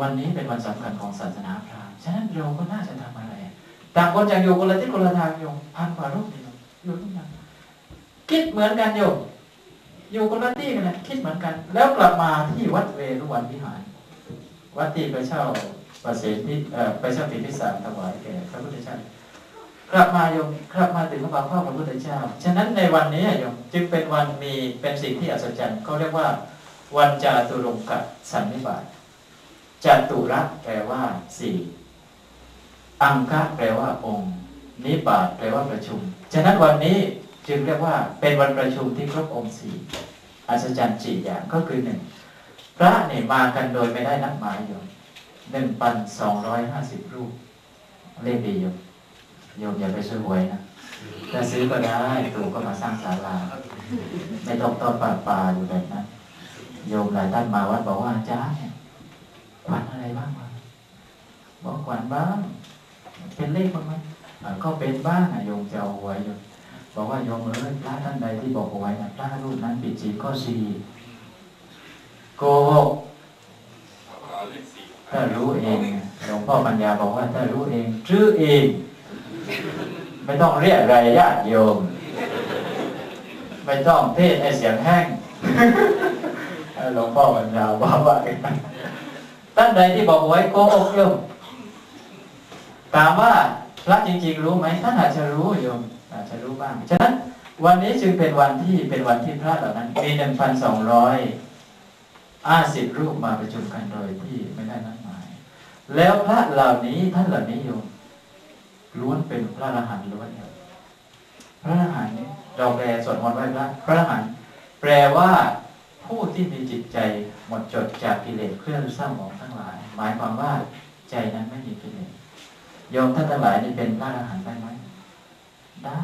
วันนี้เป็นวันสำคัญของศาสนาพราหมณ์ฉะนั้นเราก็น่าจะทำอะไรต่างคนจากอยู่คนละที่คนละทางโยมพันกว่ารูปเดียวอยู่ทุกอย่างคิดเหมือนกันโยมอยู่คนละที่กันนะคิดเหมือนกัน แล้วกลับมาที่วัดเวรุวันวิหาร วัดที่ไปเช่าประเสริฐไปเช่าปิพิสารถวายแก่พระพุทธเจ้ากลับมาโยมกลับมาถึงพระบาทพระพุทธเจ้า ฉะนั้นในวันนี้โยมจึงเป็นวันมีเป็นสิ่งที่อัศจรรย์เขาเรียกว่า วันจาตุรงกสันนิบาต จตุระแปลว่าสี่อังคะแปลว่าองค์นิบาตแปลว่าประชุม ฉะนั้นวันนี้จึงเรียกว่าเป็นวันประชุมที่ครบองค์สี่อัศจรรย์จีอย่างก็คือหนึ่งพระเนี่ยมากันโดยไม่ได้นัดหมายโยมหนึ่งพันสองร้อยห้าสิบรูปเลขดีโยมโยมอย่าไปซื้อหวยนะถ้าซื้อก็ได้ตูก็มาสร้างศาลาไม่ต้องต้อนปลาปลาอยู่แบบนั้นโยมหลายท่านมาวัดบอกว่าอาจารย์เนี่ยขวัญอะไร บ้างวะบอกขวัญบ้าง เป็นเลขบ้างไหมก็เป็นบ้างโยมจะเอาหวยโยมบอกว่าโยมเอ้ยพระท่านใดที่บอกหวยนะพระรูปนั้นปิดจีก็สี่โกหกถ้ารู้เองหลวงพ่อปัญญาบอกว่าถ้ารู้เองชื่อเอง ไม่ต้องเรียกไรญาติโยม ไม่ต้องเทศให้เสียงแห้งหลวงพ่อปัญญาบอกว่า ท่านใดที่บอกไว้โกหกโยมถามว่าพระจริง ๆ รู้ไหมท่านอาจจะรู้โยมอาจจะรู้บ้างฉะนั้นวันนี้จึงเป็นวันที่เป็นวันที่พระเหล่านั้นมีหนึ่งพันสองร้อยอาสิบรูปมาประชุมกันโดยที่ไม่ได้นัดหมาย แล้วพระเหล่านี้ท่านเหล่านี้โยมล้วนเป็นพระอรหันต์ล้วนเนี่ยพระอรหันต์นี้เราแปลสวดมนต์ไว้พระพระอรหันต์แปลว่าผู้ที่มีจิตใจ หมดจดจากกิเลสเครื่องเศร้าหมองทั้งหลาย หมายความว่าใจนั้นไม่มีกิเลสโยมท่านทั้งหลายนี่เป็นพระอรหันต์ได้ไหมได้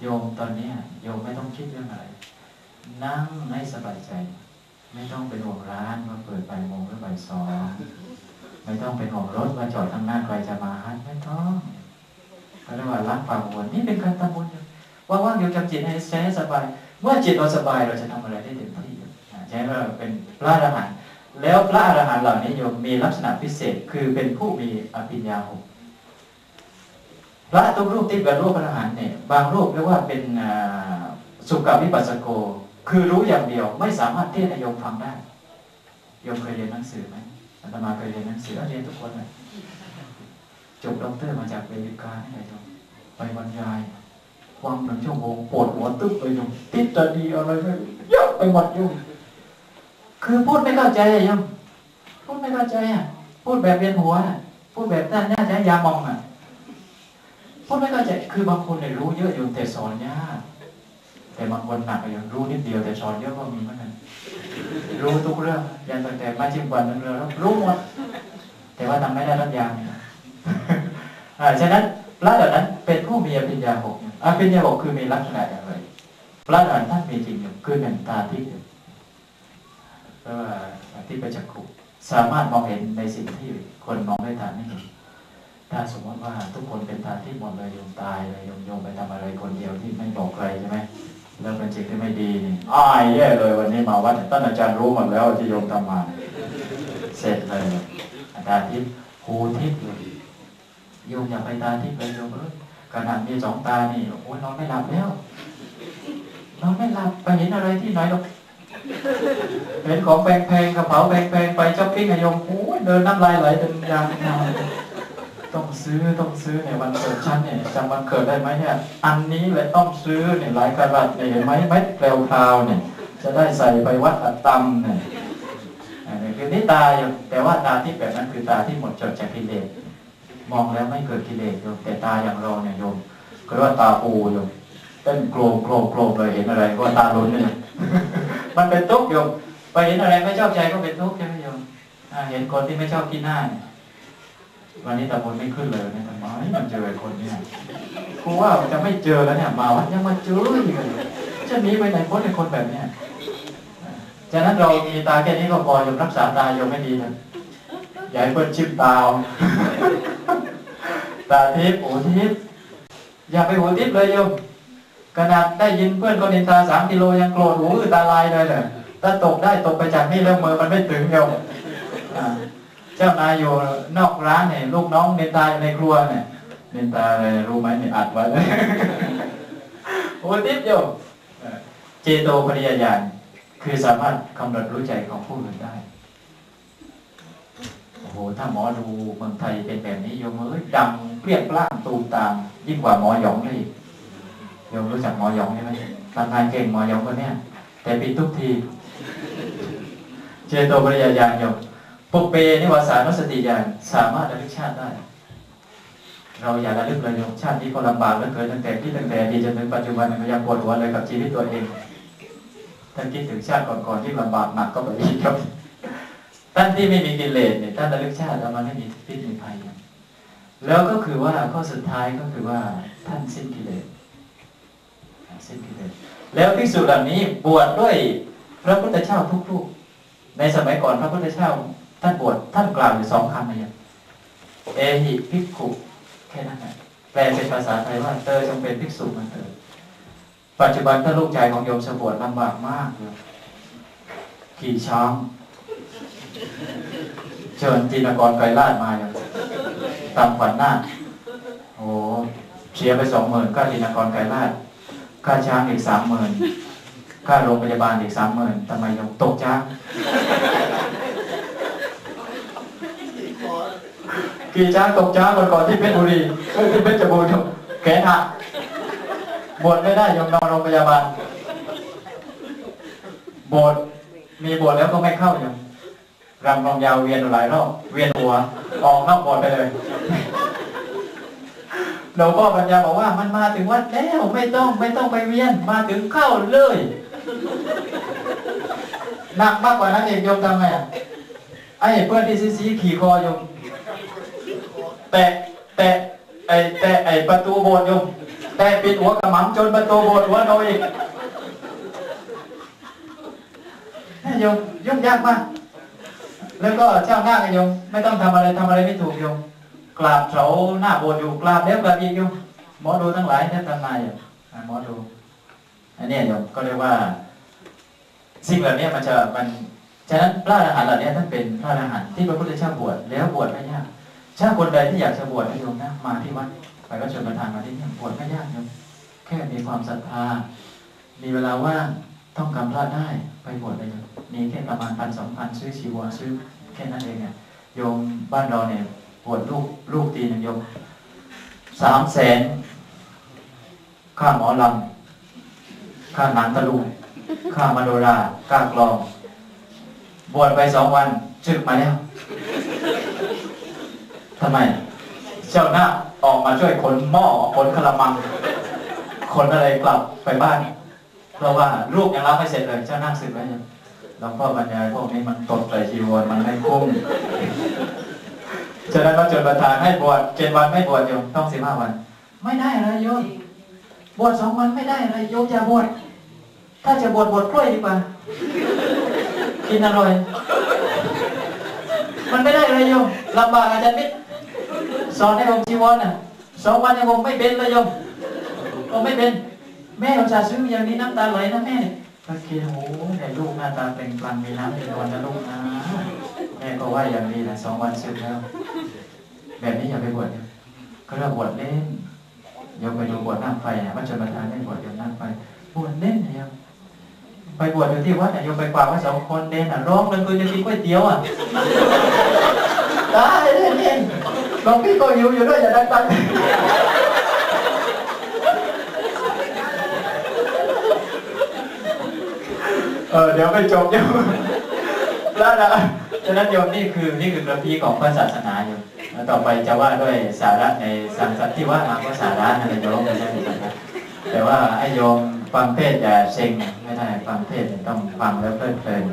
โยมตอนนี้โยมไม่ต้องคิดเรื่องอะไร นั่งให้สบายใจ ไม่ต้องเป็นห่วงร้านว่าเปิดไปโมงหรือบ่ายสองไม่ต้องเป็นห่วงรถว่าจอดข้างหน้าใครจะมาฮันไม่ต้องก็เรียกว่ารักความวนนี่เป็นการทำบุญว่างๆอยู่กับจิตให้แสสบาย เมื่อจิตเราสบายเราจะทำอะไรได้ ใช่ไหมเป็นพระอรหันต์แล้วพระอรหันต์เหล่านี้โยมมีลักษณะพิเศษคือเป็นผู้มีอภิญญาหกพระทุกรูปที่เป็นรูปพระอรหันต์เนี่ยบางรูปเรียกว่าเป็นสุกวิปัสสโก คือรู้อย่างเดียวไม่สามารถเทศให้โยมฟังได้โยมเคยเรียนหนังสือไหมอาตมาเคยเรียนหนังสือเรียนทุกคนเลยจบด็อกเตอร์มาจากอเมริกานี่ไงโยมไปบรรยายความหนึ่งชั่วโมงปวดหัวตึ๊บเลยโยมทิฏฐานีอะไรไม่เยอะไปหมดโยม คือพูดไม่เข้าใจโยมพูดไม่เข้าใจอะ พูดแบบเวียนหัว พูดแบบท่านน่าจะยามองอะ พูดไม่เข้าใจ คือบางคนเนี่ยรู้เยอะอยู่แต่สอนยากแต่บางคนหนักอย่างรู้นิดเดียวแต่สอนเยอะก็มีเหมือนกันรู้ทุกเรื่องยันตั้งแต่มาจิ้มกวันนั้นเลยรู้หมดแต่ว่าทำไม่ได้ทุกอย่างฉะนั้นพระเหล่านั้นเป็นผู้มีอภิญญาหกอภิญญาหกคือมีลักษณะอย่างไรพระเหล่านั้นท่านมีจริงอยู่คือหนึ่งตาที่ เพราะว่าที่ประจักขุสามารถมองเห็นในสิ่งที่คนมองไม่ทันนี่ถ้าสมมติว่าทุกคนเป็นตาที่หมดเลยโยมตายเลยโยมโยมไปทำอะไรคนเดียวที่ไม่บอกใครใช่ไหมแล้วเป็นสิ่งที่ไม่ดีนี่อ้ายแย่เลยวันนี้มาวัดท่านอาจารย์รู้หมดแล้วที่โยมทำมาเสร็จเลยตาทิพย์หูทิพย์เลยโยมอยากไปตาทิพย์เลยโยมเอ้ยขนาดมีสองตานี่โอ้ยนอนไม่หลับแล้วนอนไม่หลับไปเห็นอะไรที่ไหนหรอก เห็นของแพงๆกระเป๋าแพงๆไปช้อปปิ้งอะยมโอ้เดินน้ำลายไหลเป็นยางยางต้องซื้อต้องซื้อเนี่ยวันเกิดฉันเนี่ยจำวันเกิดได้ไหมเนี่ย อันนี้เลยต้องซื้อเนี่ยหลายกระดับเนี่ยเห็นไหมเม็ดแปลวพราวเนี่ย จะได้ใส่ไปวัดอัตตำเนี่ยคือนี่ตาอยู่แต่ว่าตาที่แบบนั้นคือตาที่หมดจดจากกิเลสมองแล้วไม่เกิดกิเลสโยมแต่ตาอย่างเราเนี่ยโยมก็เรียกว่าตาปูโยมเต้นโกรธโกรธโกรธเลยเห็นอะไรก็ตาลุ้นเนี่ย มันเป็นทุกข์โยมไปเห็นอะไรไม่ชอบใจก็เป็นทุกข์ใช่ไหมโยมเห็นคนที่ไม่ชอบกินหน้าเนี่ยวันนี้ตะบนไม่ขึ้นเลยเนี่ยทำไมมันเจอคนเนี่ยครูว่าจะไม่เจอแล้วเนี่ยมาวัดยังมาเจออีกเลยจะหนีไปไหนพ้นในคนแบบเนี้ยฉะนั้นเรามีตาแค่นี้ก็พอโยมรักษาตาโยมไม่ดีนะอย่าให้เพื่อนชิมตาตาทิพย์หูทิพย์อย่าไปหูทิพย์เลยโยม ขนาดได้ยินเพื่อนคนนินตาสามกิโลยังโกรธหูตาลายเลยเนี่ยถ้าตกได้ตกไปจากนี่แล้วมือมันไม่ถึงโยมอ่เจ้านายอยู่นอกร้านเนี่ยลูกน้องเนนตาอยู่ในครัวเนี่ยเนนตาอะไรรู้ไหมเนี่ยอัดไว้เลยโอ้ติดโยมเจโตปริยญาณคือสามารถกำหนดรู้ใจของผู้อื่นได้โอ้โหถ้าหมอดูเมืองไทยเป็นแบบนี้โยมเอ้ยดังเปรี้ยงปร้างตูมตาม ยิ่งกว่าหมอหยองเลย โยมรู้จักหมอหยองใช่ไหมทำงานเก่งหมอหยองคนเนี้ยแต่ปิดทุกที เจโตปริยญาณโยมปุปเปนิวาสานุสติญาณสามารถระลึกชาติได้ เราอย่าระลึกเลยโยมชาตินี้ก็ลำบากเหลือเกินตั้งแต่ที่ตั้งแต่ดีจนถึงปัจจุบันมันก็ยังปวดหัวเลยกับชีวิตตัวเองท่านคิดถึงชาติก่อนๆที่ลำบากหนักก็ไปอีกครับท่านที่ไม่มีกิเลสเนี่ยท่านระลึกชาติแล้วมันไม่มีพิษมีภัยแล้วก็คือว่าข้อสุดท้ายก็คือว่าท่านสิ้นกิเลส สิ้นกิเลสแล้วภิกษุเหล่านี้บวชด้วยพระพุทธเจ้าทุกรูปในสมัยก่อนพระพุทธเจ้าท่านบวชท่านกล่าวอยู่สองคำนะยังเอหิภิกขุแค่นั้นแหละแปลเป็นภาษาไทยว่าเธอจงเป็นภิกษุมาเถิดปัจจุบันถ้าลูกชายของโยมสบวชลำบากมากเลยขี่ช้างเชิญจีนกรไกรลาดมาอย่างตามขวัญหน้าโอ้เชียร์ไปสองหมื่นค่าจีนกรไกรลาด ค่าช้างอีกสามหมื่นค่าโรงพยาบาลอีกสามหมื่นทำไมยังตกช้างกี่ช้างตกช้างก่อนก่อนที่เพชรบุรีเอ้ยที่เพชรบูรณ์แขนหักบวชไม่ได้ยอมนอนโรงพยาบาลบวชมีบวชแล้วก็ไม่เข้ายังรำกลองยาวเวียนหลายรอบเวียนหัวออกนอกบทไปเลย หลวงพ่อปัญญาบอกว่ามันมาถึงวัดแล้วไม่ต้องไม่ต้องไปเวียน มาถึงเข้าเลยหนักมากกว่านั้นเองโยมทำไงอะไอ้เพื่อนที่ซีๆขี่คอโยมแตะแตะไอ้แตะไอ้ประตูโบสถ์โยมแตะปิดหัวกระหม่อมจนประตูโบสถ์หัวโนอีกนี่ยโยมยุ่งยากมาก แล้วก็เจ้าหน้ากันโยมไม่ต้องทำอะไรทำอะไรไม่ถูกโยม กราบเสาหน้าโบสถ์อยู่กราบแล้วกราบอีกโยมหมอดูทั้งหลายท่านทำนายอยู่อ่าหมอดูอันนี้โยมก็เรียกว่า สิ่งเหล่านี้มันจะมันฉะนั้นพระอรหันต์เหล่านี้ท่านเป็นพระอรหันต์ที่พระพุทธเจ้าบวชแล้วบวชไม่ยากถ้าคนใดที่อยากจะบวชนะโยมนะมาที่วัดไปก็เชิญประธานมาที่นี่บวชไม่ยากโยมแค่มีความศรัทธา มีเวลาว่างต้องกำพลาดได้ไปบวชเลยมมีแค่ประมาณพันสองพันซื้อชีวรซื้อแค่นั้นเองเนี่ยโยมบ้านเราเนี่ย ปวดลูกลูกตีหนึ่งโยมสามแสนค่าหมอลำค่าหนังตะลุงค่ามโนราค่ากลอง บวชไปสองวันชึกมาแล้วทำไม เจ้าหน้าออกมาช่วยขนหม้อขนกระมังขนอะไรกลับไปบ้าน เพราะว่าลูกยังรับไม่เสร็จเลย เจ้าหน้าสึกไว้ยังหลวงพ่อบรรยายพวกนี้มันตกใจจีวรมันไม่คุ้ม ฉะนั้นเราจดประธานให้บวชเจ็ดวันไม่บวชโยมต้องสิบห้าวัน ไม่ได้อะไรโยมบวชสองวันไม่ได้อะไรโยมจะบวชถ้าจะบวชบวชกล้วยดีกว่ากินอร่อย มันไม่ได้อะไรโยมลำบากอาจารย์มิตรสอนให้ผมจีวรน่ะสองวันยังผมไม่เป็นเลยโยมผมไม่เป็น แม่เราจะซื้ออย่างนี้น้ำตาไหลนะแม่ก็คิดโอ้แต่ลูกหน้าตาเป็นกลางมีน้ำมีนวลนะลูกนะ แม่ก็ว่าอย่างนี้นะสองวันสึกแล้ว แบบนี้อย่าไปบวชนะก็เรียกบวชเล่นโยมไปดูบวชน้ำไฟนะวัดชนประทานไม่บวชโยมน้ำไฟบวชเล่นนะโยไปบวชอยู่ที่วัดนะโยมไปกวาดไว้สองคนเด่นอะร้องเลยคือจะกินก๋วยเตี๋ยวอะได้เล่นเล่นหลวงพี่ก็อยู่อยู่ด้วยอย่าดังตังเออเดี๋ยวไปจบโยมแล้วนะ ฉะนั้นโยมนี่คือนี่คือประพีของพระศาสนาโยมแล้วต่อไปจะว่าด้วยสาระในสังสัตที่ว่ามาก็สาระอะไรโยมไม่ใช่ไหมครับแต่ว่าให้โยมฟังเทศอย่าเซ็งไม่ได้ฟังเทศต้องฟังแล้วเพลิดเพลิน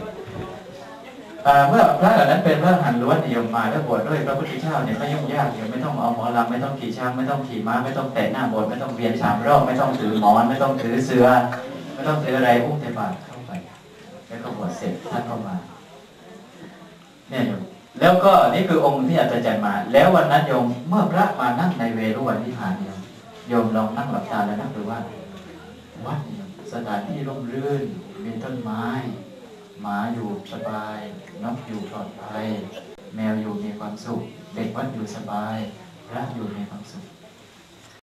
เมื่อพระเหล่านั้นเป็นพระหันล้วนโยมมาแล้วบวชด้วยพระพุทธเจ้าเนี่ยไม่ยุ่งยากโยมไม่ต้องเอาหมอลำไม่ต้องขี่ช้างไม่ต้องขี่ม้าไม่ต้องแตะหน้าโบสถ์ไม่ต้องเวียนสามรอบไม่ต้องถือหมอนไม่ต้องถือเสือไม่ต้องถืออะไรอุ้มแต่บาตรเข้าไป แล้วก็บวชเสร็จท่านก็มา เนี่ยโยมแล้วก็นี่คือองค์ที่อาจารย์มา แล้ววันนั้นโยมเมื่อพระมานั่งในเวรุวันที่ผ่านโยมโยมลองนั่งหลับตาแล้วนั่งดูว่าวัดเนี่ยสถานที่ร่มรื่นมีต้นไม้ หมาอยู่สบายนกอยู่ปลอดภัย แมวอยู่มีความสุข เด็กวัดอยู่สบาย พระอยู่มีความสุข